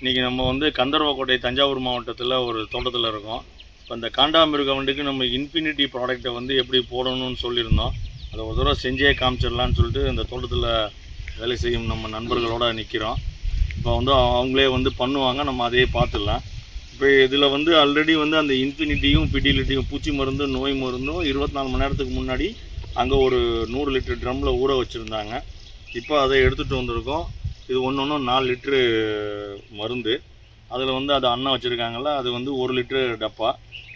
இன்றைக்கி நம்ம வந்து கந்தர்வக்கோட்டை தஞ்சாவூர் மாவட்டத்தில் ஒரு தோட்டத்தில் இருக்கோம். இப்போ இந்த காண்டாமிருக வண்டிக்கு நம்ம இன்ஃபினிட்டி ப்ராடக்ட்டை வந்து எப்படி போடணும்னு சொல்லியிருந்தோம். அதை ஒரு தடவை செஞ்சே காமிச்சிடலான்னு சொல்லிட்டு இந்த தோட்டத்தில் வேலை செய்யும் நம்ம நண்பர்களோடு நிற்கிறோம் இப்போ வந்து அவங்களே வந்து பண்ணுவாங்க நம்ம அதையே பார்த்துடலாம் இப்போ இதில் வந்து ஆல்ரெடி வந்து அந்த இன்ஃபினிட்டியும் பிடிலிட்டியும் பூச்சி மருந்து நோய் மருந்தும் இருபத்தி நாலு மணி நேரத்துக்கு முன்னாடி அங்கே ஒரு நூறு லிட்டர் ட்ரம்மில் ஊற வச்சுருந்தாங்க. இப்போ அதை எடுத்துகிட்டு வந்திருக்கோம். இது ஒன்று ஒன்று நாலு லிட்ரு மருந்து. அதில் வந்து அது அண்ணன் வச்சுருக்காங்கல்ல அது வந்து ஒரு லிட்ரு டப்பா.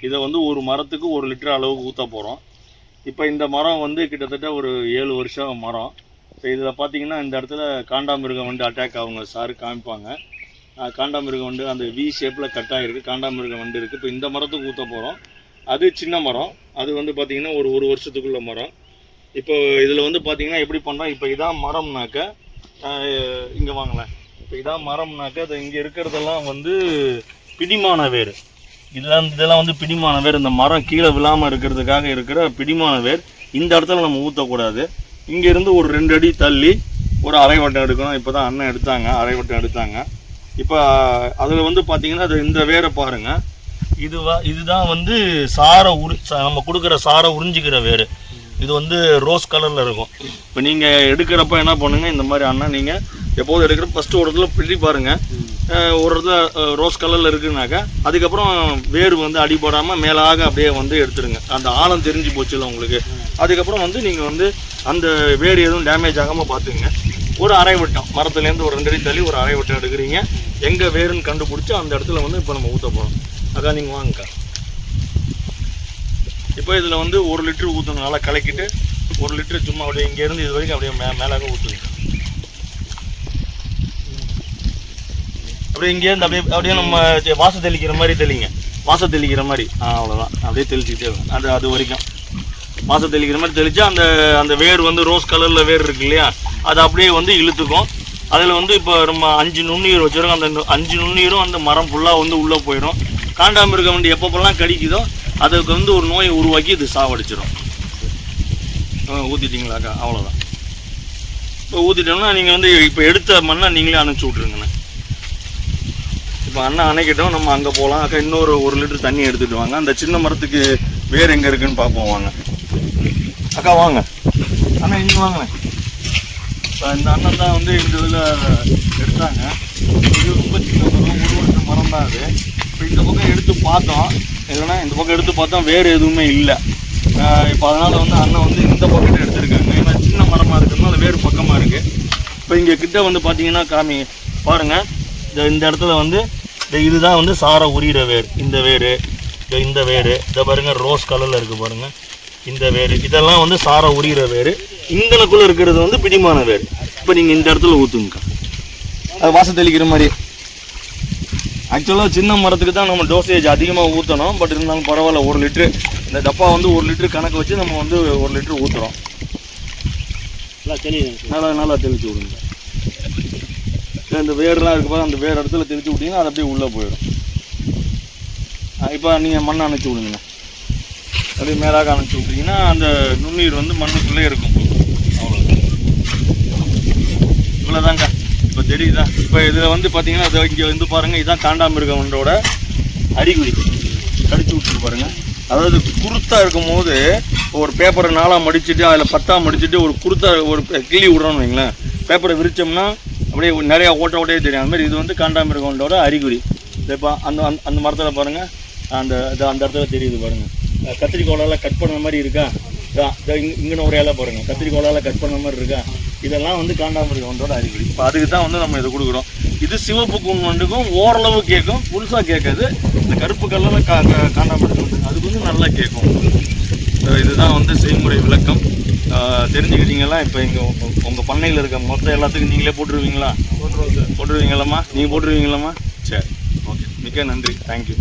இதை வந்து ஒரு மரத்துக்கு ஒரு லிட்டர் அளவுக்கு ஊற்ற போகிறோம் இப்போ இந்த மரம் வந்து கிட்டத்தட்ட ஒரு ஏழு வருஷம் மரம். இப்போ இதில் பார்த்தீங்கன்னா இந்த இடத்துல காண்டாமிருகம் வந்து அட்டாக் ஆகுங்க சார் காமிப்பாங்க. காண்டாமிருகம் வந்து அந்த வி ஷேப்பில் கட் ஆகிருக்கு காண்டாமிருகம் வந்து இருக்குது இப்போ இந்த மரத்துக்கு ஊற்ற போகிறோம் அது சின்ன மரம். அது வந்து பார்த்திங்கன்னா ஒரு ஒரு வருஷத்துக்குள்ள மரம். இப்போ இதில் வந்து பார்த்தீங்கன்னா எப்படி பண்ணுறோம் இப்போ இதான் மரம்னாக்க இங்கே வாங்கலாம் இப்போ இதான் மரம்னாக்க அது இங்கே இருக்கிறதெல்லாம் வந்து பிடிமான வேர். இதெல்லாம் இதெல்லாம் வந்து பிடிமான வேர். இந்த மரம் கீழே விழாமல் இருக்கிறதுக்காக இருக்கிற பிடிமான வேர். இந்த இடத்துல நம்ம ஊற்றக்கூடாது இங்கேருந்து ஒரு ரெண்டு அடி தள்ளி ஒரு அரை வட்டம் எடுக்கணும். இப்போ தான் அண்ணன் எடுத்தாங்க. அரை வட்டம் எடுத்தாங்க. இப்போ அதில் வந்து பார்த்தீங்கன்னா அது இந்த வேரை பாருங்கள் இதுவா இதுதான் வந்து சாரை உரி நம்ம கொடுக்குற சாரை உறிஞ்சிக்கிற வேர். இது வந்து ரோஸ் கலரில் இருக்கும். இப்போ நீங்கள் எடுக்கிறப்ப என்ன பண்ணுங்க இந்த மாதிரி அண்ணா நீங்கள் எப்போதும் எடுக்கிறப்ப ஃபஸ்ட்டு ஒரு இடத்துல பிள்ளி பாருங்கள் ஒரு இடத்துல ரோஸ் கலரில் இருக்குனாக்கா அதுக்கப்புறம் வேர் வந்து அடிபடாமல் மேலாக அப்படியே வந்து எடுத்துருங்க அந்த ஆழம் தெரிஞ்சு போச்சுல உங்களுக்கு. அதுக்கப்புறம் வந்து நீங்கள் வந்து அந்த வேர் எதுவும் டேமேஜ் ஆகாமல் பார்த்துங்க ஒரு அரை வட்டம் மரத்துலேருந்து ஒரு ரெண்டு அடி தள்ளி ஒரு அரை வட்டம் எடுக்கிறீங்க. எங்கே வேருன்னு கண்டுபிடிச்சி அந்த இடத்துல வந்து இப்போ நம்ம ஊற்ற போகிறோம் அக்கா நீங்கள் வாங்கக்கா. இப்போ இதில் வந்து ஒரு லிட்டர் ஊற்றணும் நல்லா கலக்கிட்டு ஒரு லிட்டர் சும்மா அப்படியே இங்கேருந்து இது வரைக்கும் அப்படியே மே மேலாக ஊற்றுங்க அப்படியே இங்கேருந்து அப்படியே அப்படியே நம்ம தெ- வாசம் தெளிக்கிற மாதிரி தெளிங்க. வாசம் தெளிக்கிற மாதிரி. ஆ அவ்வளோதான் அப்படியே தெளிச்சுக்கிட்டே அது அது வரைக்கும். வாசம் தெளிக்கிற மாதிரி தெளித்தா அந்த அந்த வேர் வந்து ரோஸ் கலரில் வேர் இருக்கு இல்லையா? அது அப்படியே வந்து இழுத்துக்கும். அதில் வந்து இப்போ நம்ம அஞ்சு நுண்ணுயிர் வச்சுருக்கோம். அந்த அஞ்சு நுண்ணுயிரும் அந்த மரம் ஃபுல்லாக வந்து உள்ளே போயிடும். காண்டாமிருகம் வந்து எப்பப்பெல்லாம் கடிக்குதோ அதுக்கு வந்து ஒரு நோயை உருவாக்கி இது சாவடிச்சிடும் ஊற்றிட்டீங்களாக்கா அவ்வளோதான் இப்போ ஊற்றிட்டோம்னா நீங்கள் வந்து இப்போ எடுத்த மண்ணை நீங்களே அணைச்சி விட்ருங்கண்ணே இப்போ அண்ணன் அணைக்கிட்டோம் நம்ம அங்கே போகலாம் அக்கா இன்னொரு ஒரு லிட்டர் தண்ணி எடுத்துகிட்டு வாங்க. அந்த சின்ன மரத்துக்கு வேர் எங்கே இருக்குன்னு பார்ப்போம் வாங்க. அக்கா வாங்க. அண்ணா இங்கே வாங்க இப்போ இந்த அண்ணன் தான் வந்து இந்த இதில் எடுத்தாங்க. இது ரொம்ப சின்ன மரம் ஒரு வருஷம் மரம் தான் அது. இப்போ இந்த பக்கம் எடுத்து பார்த்தோம். இல்லைன்னா இந்த பக்கம் எடுத்து பார்த்தா வேறு எதுவுமே இல்லை. இப்போ அதனால் வந்து அண்ணன் வந்து இந்த பக்கத்தை எடுத்திருக்காங்க. ஏன்னா சின்ன மரமாக இருக்கிறதுனால வேறு பக்கமாக இருக்குது இப்போ இங்கே கிட்ட வந்து பார்த்தீங்கன்னா காமி பாருங்கள் இந்த இந்த இடத்துல வந்து இந்த இதுதான் வந்து சாரை உரியிற வேர். இந்த வேர் இந்த இந்த வேர். இதை பாருங்கள் ரோஸ் கலரில் இருக்குது பாருங்கள் இந்த வேர். இதெல்லாம் வந்து சாரை உரியிற வேர். இங்கனக்குள்ளே இருக்கிறது வந்து பிடிமான வேர். இப்போ நீங்கள் இந்த இடத்துல ஊற்றுங்கக்கா அது வாசம் தெளிக்கிற மாதிரி. ஆக்சுவலாக சின்ன மரத்துக்கு தான் நம்ம டோசேஜ் அதிகமாக ஊற்றணும் பட் இருந்தாலும் பரவாயில்ல ஒரு லிட்ரு இந்த டப்பா வந்து ஒரு லிட்டரு கணக்கு வச்சு நம்ம வந்து ஒரு லிட்டரு ஊற்றுறோம் நல்லா தெரியுது நல்லா நல்லா தெளிச்சு விடுங்க. இந்த வேர்லாம் இருக்கு பாரு அந்த வேர் இடத்துல தெளிச்சு விட்டீங்கன்னா அது அப்படியே உள்ளே போயிடும். இப்போ நீங்கள் மண்ணை அணைச்சி விடுங்க. அப்படியே மேலாக அணைச்சி விட்டீங்கன்னா அந்த நுண்ணுயிர் வந்து மண்ணுக்குள்ளே இருக்கும். அவ்வளோதான் இவ்வளோதாங்க இப்போ தெரியுதா? இப்போ இதில் வந்து பார்த்தீங்கன்னா இது இங்கே வந்து பாருங்கள் இதுதான் காண்டாமிருகமன்றோட அறிகுறி கடிச்சு விட்டுட்டு பாருங்க. அதாவது குருத்தா இருக்கும் போது ஒரு பேப்பரை நாலாக மடிச்சுட்டு அதில் பத்தாக மடிச்சுட்டு ஒரு குருத்தா ஒரு கிளி கிள்ளி வைங்களேன். பேப்பரை விரிச்சோம்னா அப்படியே நிறையா ஓட்ட ஓட்டையே தெரியும். அந்த மாதிரி இது வந்து காண்டாமிருகமன்றோட அறிகுறி இப்போ அந்த அந்த- அந்த மரத்தில் பாருங்கள் அந்த இது அந்த இடத்துல தெரியுது பாருங்கள் கத்திரிக்கோளால் கட் பண்ண மாதிரி இருக்கா? இதான் இங்கே ஒரு இலை பாருங்கள் கத்திரிக்கோளால் கட் பண்ண மாதிரி இருக்கா? இதெல்லாம் வந்து காண்டாமிருகமன்றோட அறிகுறி. இப்போ அதுக்கு தான் வந்து நம்ம இதை கொடுக்குறோம். இது சிவப்பு கூண் வண்டுக்கும் ஓரளவு கேட்கும் புதுசாக கேட்காது இந்த கருப்பு கல்லில் கா கா- காண்டாமிருகம் வண்டு அதுக்கு வந்து நல்லா கேட்கும் இதுதான் வந்து செய்முறை விளக்கம். தெரிஞ்சுக்கிட்டீங்களா? இப்போ இங்கே உங்கள் பண்ணையில் இருக்க மொத்த எல்லாத்துக்கும் நீங்களே போட்டுருவீங்களா? போட்டுருவீங்களாம்மா? நீங்கள் போட்டுருவீங்களாம்மா? சரி. ஓகே. மிக்க நன்றி. தேங்க்யூ